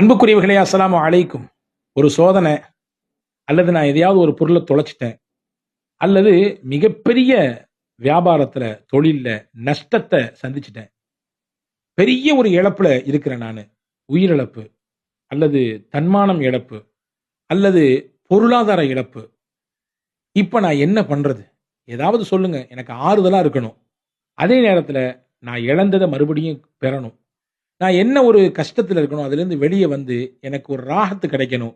அன்புக்குரியவர்களே அஸ்லாம் அழைக்கும் ஒரு சோதனை அல்லது நான் எதையாவது ஒரு பொருளை தொலைச்சிட்டேன் அல்லது மிகப்பெரிய வியாபாரத்துல தொழில்ல நஷ்டத்தை சந்திச்சிட்டேன். பெரிய ஒரு இழப்புல இருக்கிறேன் நான். உயிரிழப்பு அல்லது தன்மானம் இழப்பு அல்லது பொருளாதார இழப்பு. இப்ப நான் என்ன பண்றது? ஏதாவது சொல்லுங்க. எனக்கு ஆறுதலா இருக்கணும். அதே நேரத்துல நான் இழந்ததை மறுபடியும் பெறணும். நான் என்ன ஒரு கஷ்டத்தில் இருக்கணும் அதுலேருந்து வெளியே வந்து எனக்கு ஒரு ராகத்து கிடைக்கணும்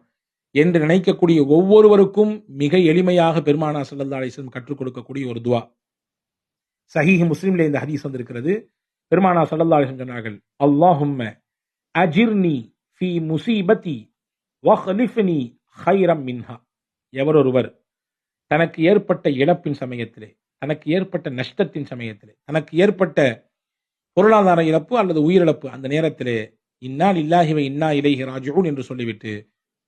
என்று நினைக்கக்கூடிய ஒவ்வொருவருக்கும் மிக எளிமையாக பெருமானா ஸல்லல்லாஹு அலிஸ்லம் கற்றுக் கொடுக்கக்கூடிய ஒரு துவா. சஹீஹ் முஸ்லீம்ல இந்த ஹதீஸ் வந்திருக்கிறது. பெருமானா ஸல்லல்லாஹு அலிஸ்லம் சொன்னார்கள் அல்லாஹும்ம அஜிர்னி ஃபி முசீபதி வஹ்லிஃப்னி ஹைரம் மின்ஹா. எவரொருவர் தனக்கு ஏற்பட்ட இழப்பின் சமயத்திலே தனக்கு ஏற்பட்ட நஷ்டத்தின் சமயத்திலே தனக்கு ஏற்பட்ட பொருளாதார இழப்பு அல்லது உயிரிழப்பு அந்த நேரத்திலே இன்னால் இல்லாஹிவை இன்னா இலைஹி ராஜூன் என்று சொல்லிவிட்டு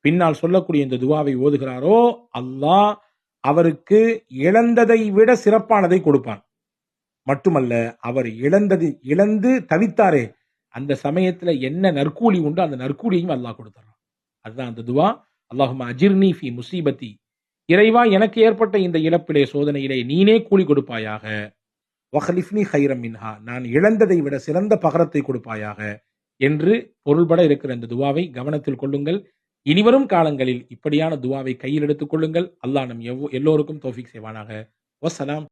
பின்னால் சொல்லக்கூடிய இந்த துவாவை ஓதுகிறாரோ அல்லாஹ் அவருக்கு இழந்ததை விட சிறப்பானதை கொடுப்பான். மட்டுமல்ல அவர் இழந்தது இழந்து தவித்தாரே அந்த சமயத்துல என்ன நற்கூலி உண்டோ அந்த நற்கூலியையும் அல்லாஹ் கொடுத்துறான். அதுதான் அந்த துவா. அல்லாஹும் அஜிர்னி ஃபி முசீபத்தி. இறைவா எனக்கு ஏற்பட்ட இந்த இழப்பிலே சோதனையிலே நீனே கூலி கொடுப்பாயாக. வஹலிஃப்னி ஹைரம் மின்ஹா. நான் இழந்ததை விட சிறந்த பகரத்தை கொடுப்பாயாக என்று பொருள்பட இருக்கிற இந்த துவாவை கவனத்தில் கொள்ளுங்கள். இனிவரும் காலங்களில் இப்படியான துவாவை கையில் எடுத்துக் கொள்ளுங்கள். அல்லாஹ் நம் எவ்வோ எல்லோருக்கும் தோஃபிக் செய்வானாக. வசலாம்